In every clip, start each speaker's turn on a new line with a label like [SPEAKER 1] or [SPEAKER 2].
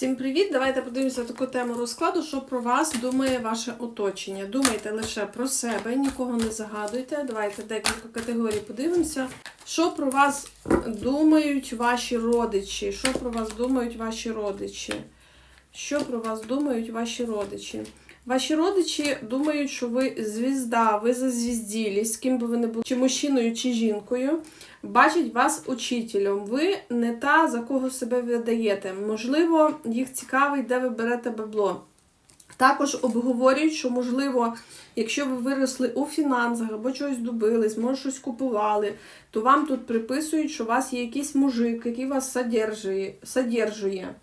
[SPEAKER 1] Всім привіт! Давайте подивимося таку тему розкладу, що про вас думає ваше оточення. Думайте лише про себе, нікого не загадуйте. Давайте декілька категорій подивимося. Що про вас думають ваші родичі? Що про вас думають ваші родичі? Що про вас думають ваші родичі? Ваші родичі думають, що ви звізда, ви зазвізділись, з ким би ви не були, чи мужчиною, чи жінкою. Бачать вас учителем. Ви не та, за кого себе видаєте. Можливо, їх цікавить, де ви берете бабло. Також обговорюють, що, можливо, якщо ви виросли у фінансах або чогось добились, може щось купували, то вам тут приписують, що у вас є якийсь мужик, який вас содержує.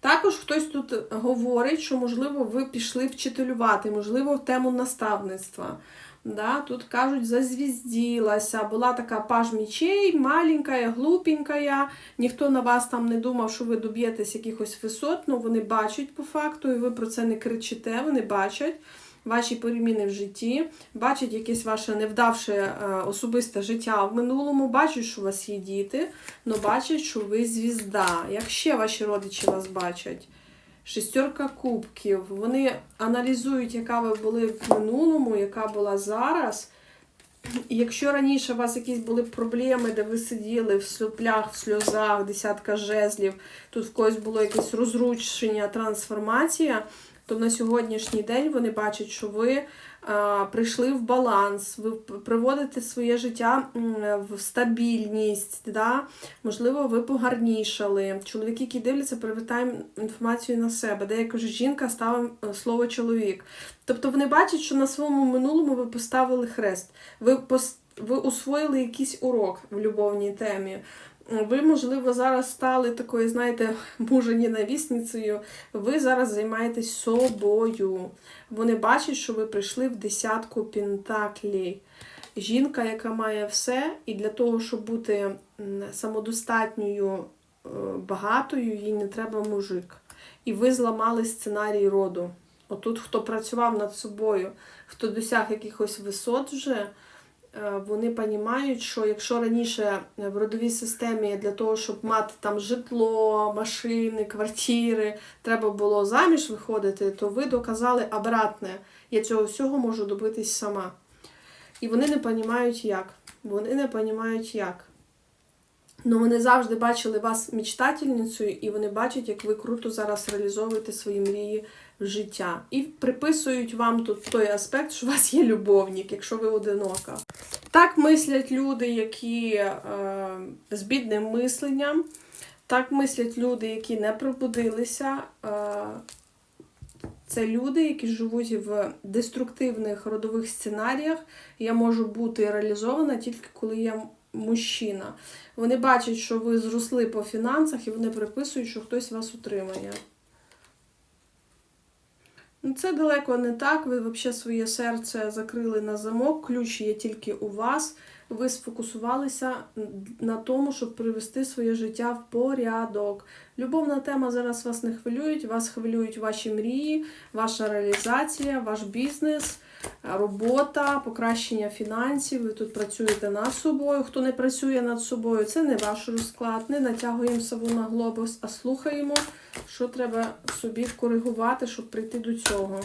[SPEAKER 1] Також хтось тут говорить, що, можливо, ви пішли вчителювати, можливо, в тему наставництва. Да, тут кажуть, зазвізділася, була така паж мічей, маленька, глупенька, ніхто на вас там не думав, що ви доб'єтесь якихось висот, ну вони бачать по факту, і ви про це не кричите, вони бачать ваші переміни в житті, бачать якесь ваше невдавше е, особисте життя в минулому, бачать, що у вас є діти, але бачать, що ви звізда. Як ще ваші родичі вас бачать? Шестерка кубків. Вони аналізують, яка ви були в минулому, яка була зараз. Якщо раніше у вас якісь були проблеми, де ви сиділи в соплях, в сльозах, десятка жезлів, тут в когось було якесь розручення, трансформація, то на сьогоднішній день вони бачать, що ви а, прийшли в баланс, ви приводите своє життя в стабільність, да? можливо, ви погарнішали. Чоловіки, які дивляться, привертаємо інформацію на себе. Де я кажу, жінка ставимо е, слово чоловік. Тобто вони бачать, що на своєму минулому ви поставили хрест, ви ви усвоїли якийсь урок в любовній темі. Ви, можливо, зараз стали такою, знаєте, мужа-ненавісницею. Ви зараз займаєтесь собою. Вони бачать, що ви прийшли в десятку пентаклей. Жінка, яка має все, і для того, щоб бути самодостатньою, е, багатою, їй не треба мужик. І ви зламали сценарій роду. Отут, хто працював над собою, хто досяг якихось висот вже, вони розуміють, що якщо раніше в родовій системі для того, щоб мати там житло, машини, квартири, треба було заміж виходити, то ви доказали обратне. Я цього всього можу добитись сама. І вони не розуміють, як. Вони не розуміють, як. Ну, вони завжди бачили вас мечтательницею, і вони бачать, як ви круто зараз реалізовуєте свої мрії життя. І приписують вам тут той аспект, що у вас є любовник, якщо ви одинока. Так мислять люди, які е, з бідним мисленням, так мислять люди, які не пробудилися. Е, це люди, які живуть в деструктивних родових сценаріях. Я можу бути реалізована тільки коли я мужчина. Вони бачать, що ви зросли по фінансах, і вони приписують, що хтось вас утримає. Ну, Це далеко не так. Ви взагалі своє серце закрили на замок, ключ є тільки у вас. Ви сфокусувалися на тому, щоб привести своє життя в порядок. Любовна тема зараз вас не хвилюють, вас хвилюють ваші мрії, ваша реалізація, ваш бізнес, робота, покращення фінансів. Ви тут працюєте над собою. Хто не працює над собою, це не ваш розклад. Не натягуємо сову на глобус, а слухаємо, що треба собі коригувати, щоб прийти до цього.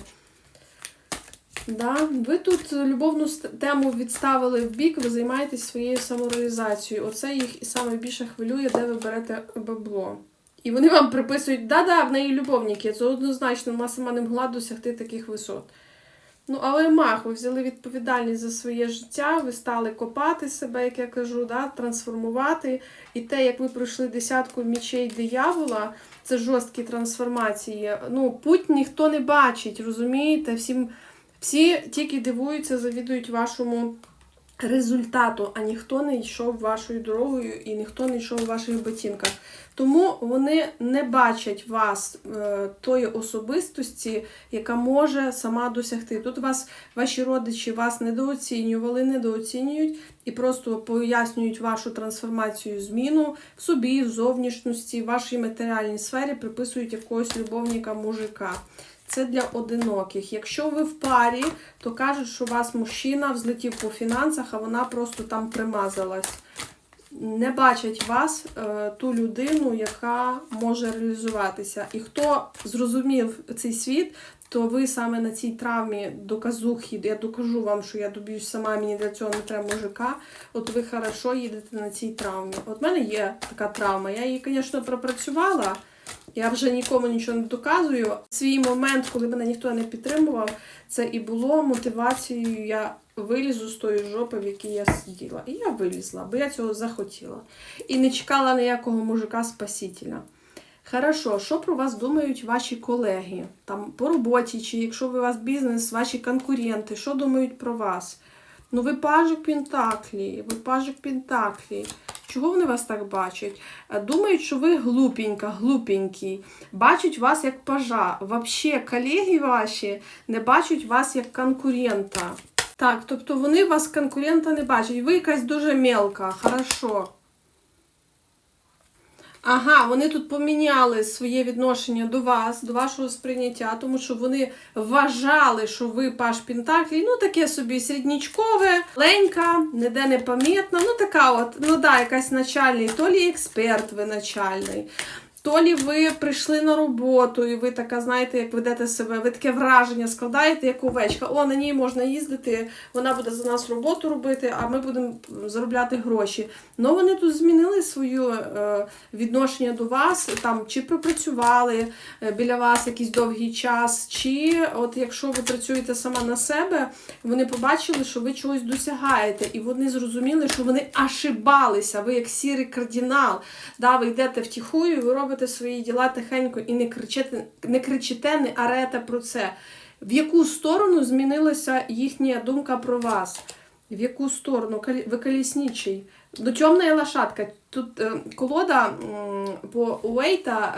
[SPEAKER 1] Да. Ви тут любовну тему відставили в бік, ви займаєтесь своєю самореалізацією. Оце їх і саме більше хвилює, де ви берете бабло. І вони вам приписують, да-да, в неї любовники, це однозначно, вона сама не досягти таких висот. Ну, але мах, ви взяли відповідальність за своє життя, ви стали копати себе, як я кажу, да, трансформувати. І те, як ви пройшли десятку мічей диявола, це жорсткі трансформації. Ну, путь ніхто не бачить, розумієте? Всім. Всі тільки дивуються, завідують вашому результату, а ніхто не йшов вашою дорогою і ніхто не йшов у ваших ботинках. Тому вони не бачать вас е, тої особистості, яка може сама досягти. Тут вас ваші родичі вас недооцінювали, недооцінюють і просто пояснюють вашу трансформацію, зміну в собі, в зовнішності, в вашій матеріальній сфері, приписують якогось любовника мужика. Це для одиноких. Якщо ви в парі, то кажуть, що у вас мужчина взлетів по фінансах, а вона просто там примазалась. не бачать вас е, ту людину, яка може реалізуватися. І хто зрозумів цей світ, то ви саме на цій травмі доказухи, я докажу вам, що я доб'юсь сама, мені для цього не треба мужика. От ви хорошо їдете на цій травмі. От в мене є така травма. Я її, звісно, пропрацювала. Я вже нікому нічого не доказую. Свій момент, коли мене ніхто не підтримував, це і було мотивацією. Я вилізу з тої жопи, в якій я сиділа. І я вилізла, бо я цього захотіла. І не чекала ніякого мужика спасителя. Хорошо, що про вас думають ваші колеги там по роботі, чи якщо у вас бізнес, ваші конкуренти, що думають про вас? Ну, ви пажик Пентаклі, ви пажик Пентаклі. Чого вони вас так бачать? Е, Думають, що ви глупенька, глупенький. Бачать вас як пажа. Вообще, колеги ваші не бачать вас як конкурента. Так, тобто вони вас конкурента не бачать. Ви якась дуже мелка, хорошо. Ага, вони тут поміняли своє відношення до вас, до вашого сприйняття, тому що вони вважали, що ви паш Пентаклі, ну таке собі середнічкове, ленька, ніде не пам'ятна, ну така от, ну да, якась начальний, то лі експерт ви начальний. То лі ви прийшли на роботу, і ви така, знаєте, як ведете себе, ви таке враження складаєте, як овечка. О, на ній можна їздити, вона буде за нас роботу робити, а ми будемо заробляти гроші. Ну вони тут змінили своє е, відношення до вас, там чи пропрацювали е, біля вас якийсь довгий час, чи от якщо ви працюєте сама на себе, вони побачили, що ви чогось досягаєте, і вони зрозуміли, що вони ошибалися. Ви як сірий кардинал. Да, ви йдете втіхую, ви робите свої діла тихенько і не кричите, не кричите, не арете про це. В яку сторону змінилася їхня думка про вас? В яку сторону? Ви колісничий. До темна лошадка. Тут е, колода по Уейта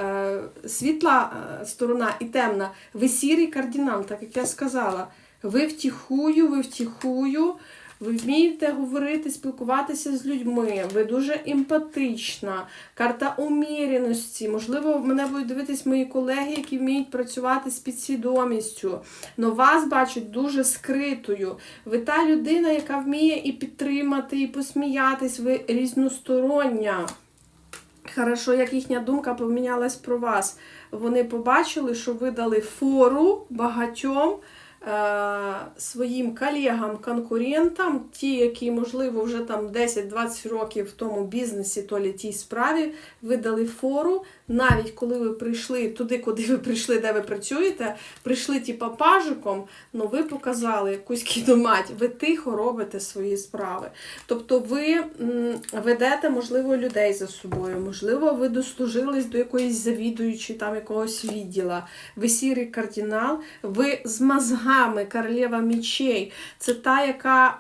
[SPEAKER 1] е, світла е, сторона і темна. Ви сірий кардинал, так як я сказала. Ви втіхую, ви втіхую, ви вмієте говорити, спілкуватися з людьми, ви дуже емпатична, карта уміреності. Можливо, мене будуть дивитись мої колеги, які вміють працювати з підсвідомістю. Но вас бачать дуже скритою. Ви та людина, яка вміє і підтримати, і посміятись, ви різностороння. Хорошо, як їхня думка помінялась про вас. Вони побачили, що ви дали фору багатьом своїм колегам, конкурентам, ті, які, можливо, вже там 10-20 років в тому бізнесі, то лі тій справі, ви дали фору, навіть коли ви прийшли туди, куди ви прийшли, де ви працюєте, прийшли типа пажиком, ну ви показали якусь кідомать, ви тихо робите свої справи. Тобто ви ведете, можливо, людей за собою, можливо, ви дослужились до якоїсь завідуючої там якогось відділа. Ви сірий кардинал, ви з мозгами, королева мічей. Це та, яка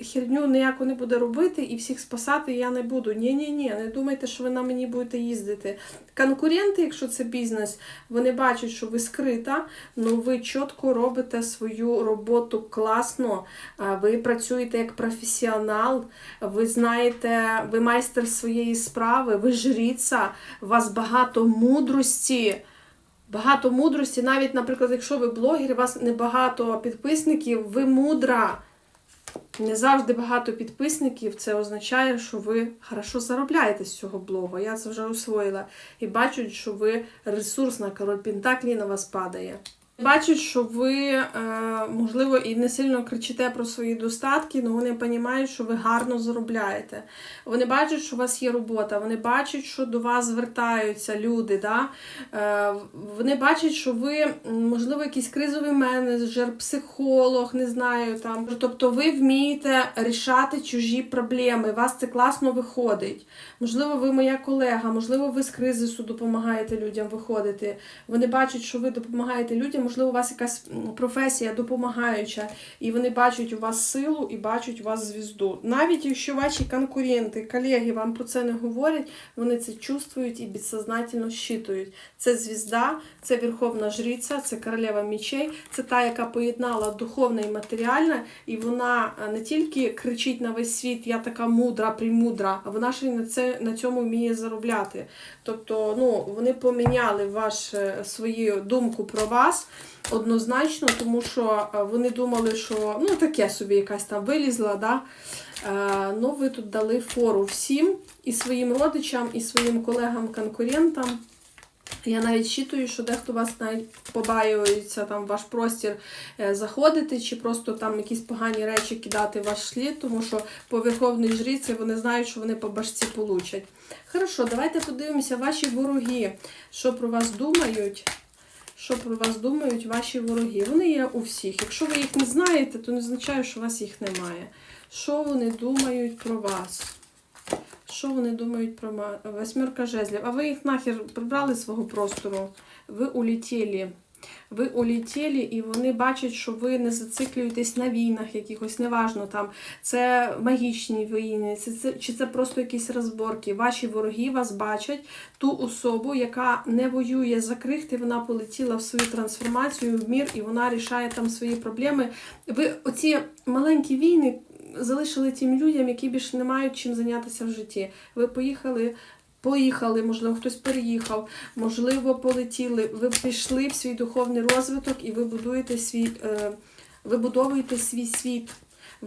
[SPEAKER 1] е, херню ніяку не буде робити і всіх спасати я не буду. Ні-ні-ні, не думайте, що ви на мені будете їздити. Конкуренти, якщо це бізнес, вони бачать, що ви скрита, ну ви чітко робите свою роботу класно. а, Ви працюєте як професіонал, ви знаєте, ви майстер своєї справи, ви жріця, у вас багато мудрості. Багато мудрості, навіть, наприклад, якщо ви блогер, у вас небагато підписників, ви мудра. Не завжди багато підписників, це означає, що ви хорошо заробляєте з цього блогу. Я це вже освоїла. І бачу, що ви ресурсна, король Пентаклі на вас падає. Бачать, що ви, е, можливо, і не сильно кричите про свої достатки, але вони розуміють, що ви гарно заробляєте. Вони бачать, що у вас є робота, вони бачать, що до вас звертаються люди. Да? Е, Вони бачать, що ви, можливо, якийсь кризовий менеджер, психолог, не знаю. там. Тобто ви вмієте рішати чужі проблеми, у вас це класно виходить. Можливо, ви моя колега, можливо, ви з кризису допомагаєте людям виходити. Вони бачать, що ви допомагаєте людям, можливо, у вас якась професія допомагаюча, і вони бачать у вас силу і бачать у вас звізду. Навіть якщо ваші конкуренти, колеги вам про це не говорять, вони це чувствують і підсознательно щитують. Це звізда, це верховна жриця, це королева мічей, це та, яка поєднала духовне і матеріальне, і вона е, не тільки кричить на весь світ, я така мудра, примудра, а вона ще й на це на цьому вміє заробляти. Тобто, ну вони поміняли ваш е, свою думку про вас. Однозначно, тому що е, вони думали, що ну таке собі якась там вилізла, да? Е, ну, ви тут дали фору всім і своїм родичам, і своїм колегам-конкурентам. Я навіть щитую, що дехто вас навіть побаюється там в ваш простір е, заходити, чи просто там якісь погані речі кидати в ваш слід, тому що по верховній жриці вони знають, що вони по башці получать. Хорошо, давайте подивимося ваші вороги, що про вас думають. Що про вас думають ваші вороги? Вони є у всіх. Якщо ви їх не знаєте, то не означає, що у вас їх немає. Що вони думають про вас? Що вони думають про восьмерка жезлів? А ви їх нахер прибрали з свого простору? Ви улетіли. Ви улетіли, і вони бачать, що ви не зациклюєтесь на війнах якихось, неважно там. Це магічні війни, це, це, чи це просто якісь розборки. Ваші вороги вас бачать ту особу, яка не воює за крихти, вона полетіла в свою трансформацію в мір і вона рішає там свої проблеми. Ви оці маленькі війни залишили тим людям, які більше не мають чим зайнятися в житті. Ви поїхали. Поїхали, можливо, хтось переїхав, можливо, полетіли. Ви пішли в свій духовний розвиток і ви будуєте свій, е, вибудовуєте свій світ.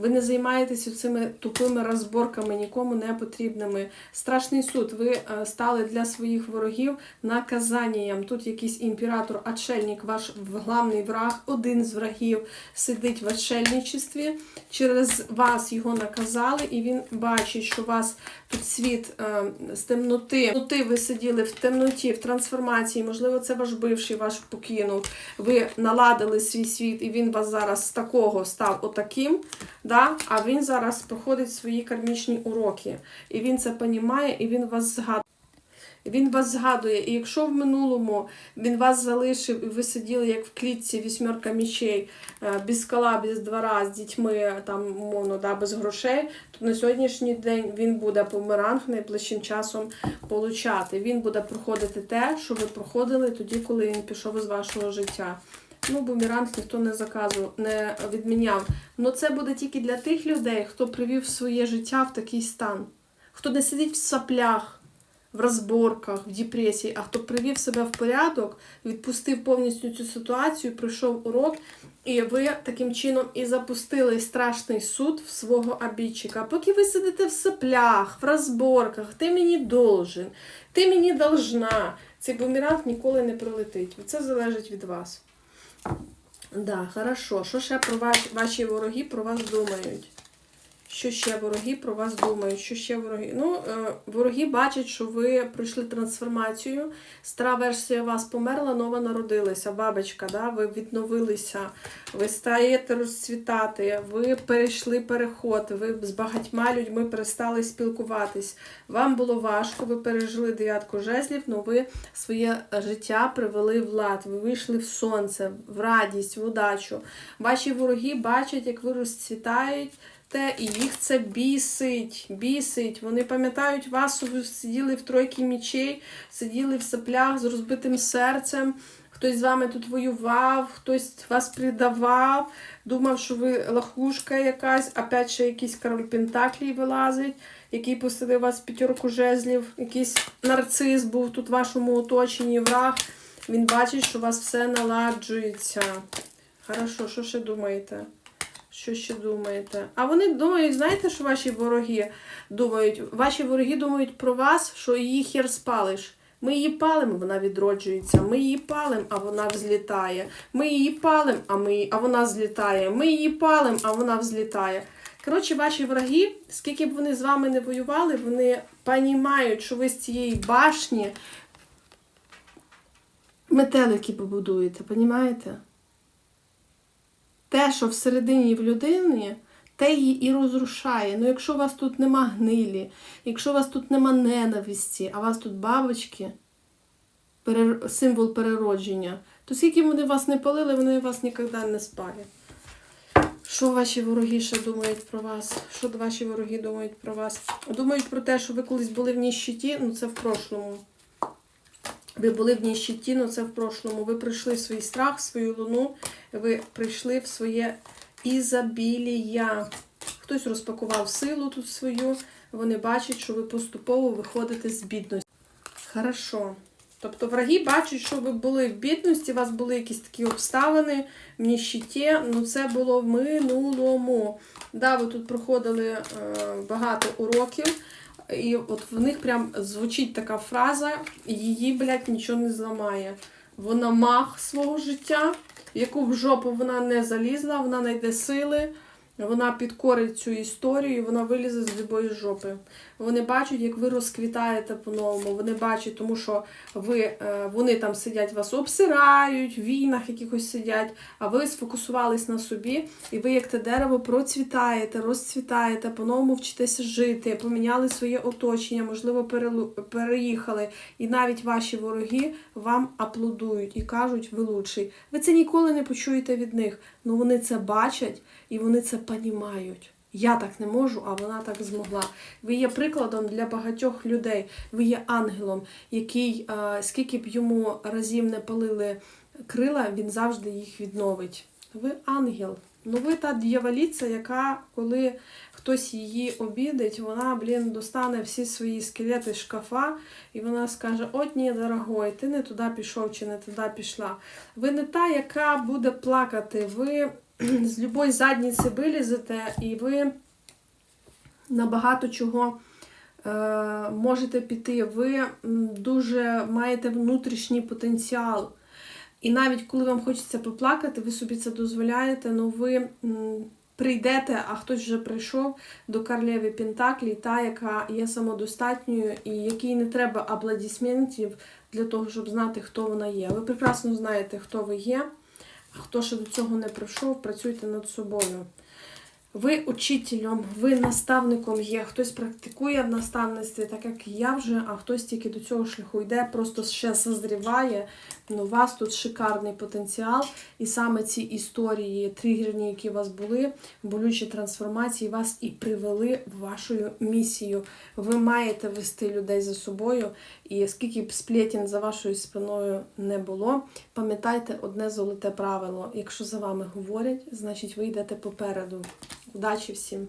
[SPEAKER 1] Ви не займаєтеся цими тупими розборками, нікому не потрібними. Страшний суд. Ви е, стали для своїх ворогів наказанням. Тут якийсь імператор, отшельник, ваш главний враг, один з врагів сидить в отшельничестві. Через вас його наказали, і він бачить, що вас тут світ е, з темноти. темноти. Ви сиділи в темноті, в трансформації. Можливо, це ваш бивший ваш покинув. Ви наладили свій світ, і він вас зараз з такого став отаким. Да? А він зараз проходить свої кармічні уроки. І він це понімає, і він вас згадує. Він вас згадує, і якщо в минулому він вас залишив, і ви сиділи як в клітці вісьмерка мічей, е, без скала, без двора, з дітьми, там, умовно, да, без грошей, то на сьогоднішній день він буде померанг найближчим часом получати. Він буде проходити те, що ви проходили тоді, коли він пішов із вашого життя. Ну, бумеранг ніхто не заказував, не відміняв. Ну це буде тільки для тих людей, хто привів своє життя в такий стан, хто не сидить в саплях в розборках, в депресії, а хто привів себе в порядок, відпустив повністю цю ситуацію, пройшов урок, і ви таким чином і запустили страшний суд в свого обідчика. Поки ви сидите в соплях, в розборках, ти мені должен, ти мені должна. Цей бумеранг ніколи не прилетить. Це залежить від вас. Да, хорошо. Що ще про ваші, ваші вороги про вас думають? Що ще вороги про вас думають? Що ще вороги? Ну, е, вороги бачать, що ви пройшли трансформацію. Стара версія вас померла, нова народилася. Бабочка, да? ви відновилися, ви стаєте розцвітати, ви перейшли переход, ви з багатьма людьми перестали спілкуватись. Вам було важко, ви пережили дев'ятку жезлів, але ви своє життя привели в лад. Ви вийшли в сонце, в радість, в удачу. Ваші вороги бачать, як ви розцвітають те, і їх це бісить, бісить. Вони пам'ятають вас, ви сиділи в тройці мічей, сиділи в соплях з розбитим серцем. Хтось з вами тут воював, хтось вас предавав, думав, що ви лахушка якась, опять ще якийсь король Пентаклій вилазить, який посадив вас п'ятерку жезлів, якийсь нарцис був тут в вашому оточенні, враг. Він бачить, що у вас все наладжується. Хорошо, що ще думаєте? Що ще думаєте? А вони думають, знаєте, що ваші вороги думають? Ваші вороги думають про вас, що її хер спалиш. Ми її палимо, вона відроджується. Ми її палимо, а вона взлітає. Ми її палимо, а, ми, а вона злітає. Ми її палимо, а вона взлітає. Коротше, ваші враги, скільки б вони з вами не воювали, вони розуміють, що ви з цієї башні метелики побудуєте, розумієте? Те, що всередині в людині, те її і розрушає. Ну, якщо у вас тут нема гнилі, якщо у вас тут нема ненависті, а у вас тут бабочки, символ переродження, то скільки вони вас не палили, вони вас ніколи не спалять. Що ваші вороги ще думають про вас? Що ваші вороги думають про вас? Думають про те, що ви колись були в ніщиті, ну це в прошлому. Ви були в ніщиті, ну це в прошлому. Ви пройшли свій страх, свою луну, ви прийшли в своє ізобілія. Хтось розпакував силу тут свою, вони бачать, що ви поступово виходите з бідності. Хорошо. Тобто враги бачать, що ви були в бідності, у вас були якісь такі обставини в ніщиті, ну це було в минулому. Да, ви тут проходили е, багато уроків, і от в них прям звучить така фраза: її, блядь, нічого не зламає. Вона мах свого життя, в яку в жопу вона не залізла, вона знайде сили, вона підкорить цю історію, вона вилізе з любої жопи. Вони бачать, як ви розквітаєте по-новому. Вони бачать, тому що ви, е, вони там сидять, вас обсирають, в війнах якихось сидять, а ви сфокусувались на собі, і ви, як те дерево, процвітаєте, розцвітаєте, по-новому вчитеся жити, поміняли своє оточення, можливо, переїхали. І навіть ваші вороги вам аплодують і кажуть, ви лучший. Ви це ніколи не почуєте від них. але вони це бачать і вони це понімають. Я так не можу, а вона так змогла. Ви є прикладом для багатьох людей. Ви є ангелом, який, е, скільки б йому разів не палили крила, він завжди їх відновить. Ви ангел. Ну ви та дьяволіця, яка, коли хтось її обідить, вона, блін, достане всі свої скелети з шкафа, і вона скаже: От ні, дорогой, ти не туди пішов чи не туди пішла. Ви не та, яка буде плакати. Ви з любої задніці вилізете, і ви на багато чого е, можете піти. Ви дуже маєте внутрішній потенціал. І навіть коли вам хочеться поплакати, ви собі це дозволяєте, ну ви прийдете, а хтось вже прийшов до королеви Пентаклі, та, яка є самодостатньою і якій не треба аплодисментів для того, щоб знати, хто вона є. Ви прекрасно знаєте, хто ви є, хто ще до цього не прийшов, працюйте над собою. Ви учителем, ви наставником є, хтось практикує в наставництві, так як я вже, а хтось тільки до цього шляху йде, просто ще созріває. Ну, у вас тут шикарний потенціал, і саме ці історії, тригерні, які у вас були, болючі трансформації, вас і привели в вашу місію. Ви маєте вести людей за собою, і скільки б сплетін за вашою спиною не було, пам'ятайте одне золоте правило: якщо за вами говорять, значить ви йдете попереду. Удачі всім!